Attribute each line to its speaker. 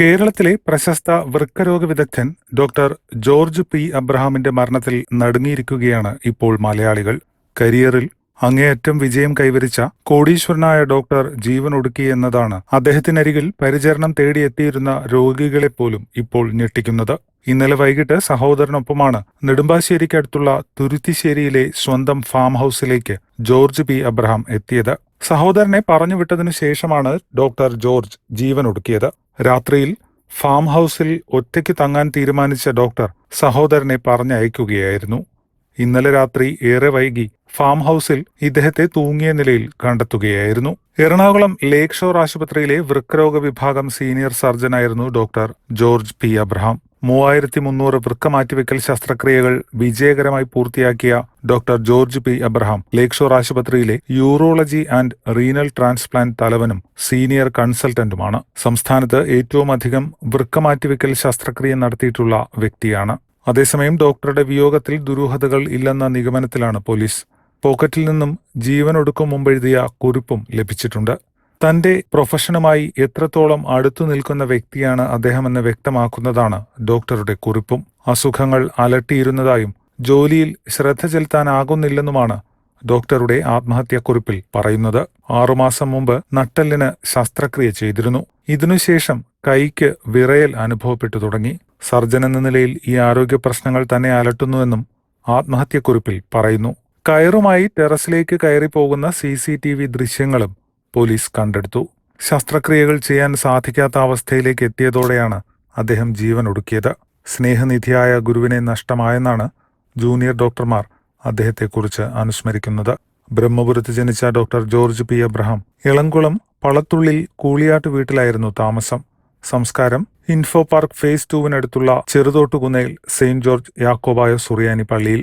Speaker 1: കേരളത്തിലെ പ്രശസ്ത വൃക്കരോഗ വിദഗ്ധൻ ഡോക്ടർ ജോർജ് പി. അബ്രഹാമിന്റെ മരണത്തിൽ നടുങ്ങിയിരിക്കുകയാണ് ഇപ്പോൾ മലയാളികൾ. കരിയറിൽ അങ്ങേയറ്റം വിജയം കൈവരിച്ച കോടീശ്വരനായ ഡോക്ടർ ജീവൻ ഒടുക്കി എന്നതാണ് അദ്ദേഹത്തിനരികിൽ പരിചരണം തേടിയെത്തിയിരുന്ന രോഗികളെ പോലും ഇപ്പോൾ ഞെട്ടിക്കുന്നത്. ഇന്നലെ വൈകിട്ട് സഹോദരനൊപ്പമാണ് നെടുമ്പാശ്ശേരിക്കടുത്തുള്ള തുരുത്തിശ്ശേരിയിലെ സ്വന്തം ഫാം ഹൌസിലേക്ക് ജോർജ് പി. അബ്രഹാം എത്തിയത്. സഹോദരനെ പറഞ്ഞുവിട്ടതിനു ശേഷമാണ് ഡോക്ടർ ജോർജ് ജീവൻ ഒടുക്കിയത്. രാത്രിയിൽ ഫാം ഹൗസിൽ ഒറ്റയ്ക്ക് തങ്ങാൻ തീരുമാനിച്ച ഡോക്ടർ സഹോദരനെ പറഞ്ഞയക്കുകയായിരുന്നു. ഇന്നലെ രാത്രി ഏറെ വൈകി ഫാം ഹൌസിൽ ഇദ്ദേഹത്തെ തൂങ്ങിയ നിലയിൽ കണ്ടെത്തുകയായിരുന്നു. എറണാകുളം ലേക്ക് ഷോർ ആശുപത്രിയിലെ വൃക്കരോഗ വിഭാഗം സീനിയർ സർജനായിരുന്നു ഡോക്ടർ ജോർജ് പി. അബ്രഹാം. മൂവായിരത്തി മുന്നൂറ് വൃക്ക മാറ്റിവെക്കൽ ശസ്ത്രക്രിയകൾ വിജയകരമായി പൂർത്തിയാക്കിയ doctor George P. Abraham Lakeshore ആശുപത്രിയിലെ യൂറോളജി ആൻഡ് റീനൽ ട്രാൻസ്പ്ലാന്റ് തലവനും സീനിയർ കൺസൾട്ടന്റുമാണ്. സംസ്ഥാനത്ത് ഏറ്റവും അധികം വൃക്ക മാറ്റിവെക്കൽ ശസ്ത്രക്രിയ നടത്തിയിട്ടുള്ള വ്യക്തിയാണ്. അതേസമയം ഡോക്ടറുടെ വിയോഗത്തിൽ ദുരൂഹതകൾ ഇല്ലെന്ന നിഗമനത്തിലാണ് പോലീസ്. പോക്കറ്റിൽ നിന്നും ജീവനൊടുക്കും മുമ്പെഴുതിയ കുറിപ്പും ലഭിച്ചിട്ടുണ്ട്. തന്റെ പ്രൊഫഷനുമായി എത്രത്തോളം അടുത്തു നിൽക്കുന്ന വ്യക്തിയാണ് അദ്ദേഹമെന്ന് വ്യക്തമാക്കുന്നതാണ് ഡോക്ടറുടെ കുറിപ്പും. അസുഖങ്ങൾ അലട്ടിയിരുന്നതായും ജോലിയിൽ ശ്രദ്ധ ചെലുത്താനാകുന്നില്ലെന്നുമാണ് ഡോക്ടറുടെ ആത്മഹത്യാക്കുറിപ്പിൽ പറയുന്നത് ആറുമാസം മുമ്പ് നട്ടെല്ലിന് ശസ്ത്രക്രിയ ചെയ്തിരുന്നു. ഇതിനുശേഷം കൈക്ക് വിറയൽ അനുഭവപ്പെട്ടു തുടങ്ങി. സർജൻ എന്ന നിലയിൽ ഈ ആരോഗ്യ പ്രശ്നങ്ങൾ തന്നെ അലട്ടുന്നുവെന്നും ആത്മഹത്യക്കുറിപ്പിൽ പറയുന്നു. കയറുമായി ടെറസിലേക്ക് കയറി പോകുന്ന സി സി ടി വി ദൃശ്യങ്ങളും പോലീസ് കണ്ടെടുത്തു. ശസ്ത്രക്രിയകൾ ചെയ്യാൻ സാധിക്കാത്ത അവസ്ഥയിലേക്ക് എത്തിയതോടെയാണ് അദ്ദേഹം ജീവൻ ഒടുക്കിയത് സ്നേഹനിധിയായ ഗുരുവിനെ നഷ്ടമായെന്നാണ് ജൂനിയർ ഡോക്ടർമാർ അദ്ദേഹത്തെക്കുറിച്ച് അനുസ്മരിക്കുന്നത്. ബ്രഹ്മപുരത്ത് ജനിച്ച doctor George P Abraham Elamkulam പളത്തുള്ളിൽ കൂളിയാട്ട് വീട്ടിലായിരുന്നു താമസം. സംസ്കാരം. ഇൻഫോ പാർക്ക് ഫേസ് ടുവിനടുത്തുള്ള ചെറുതോട്ടുകുന്നയിൽ സെയിന്റ് ജോർജ് യാക്കോബായ സുറിയാനി പള്ളിയിൽ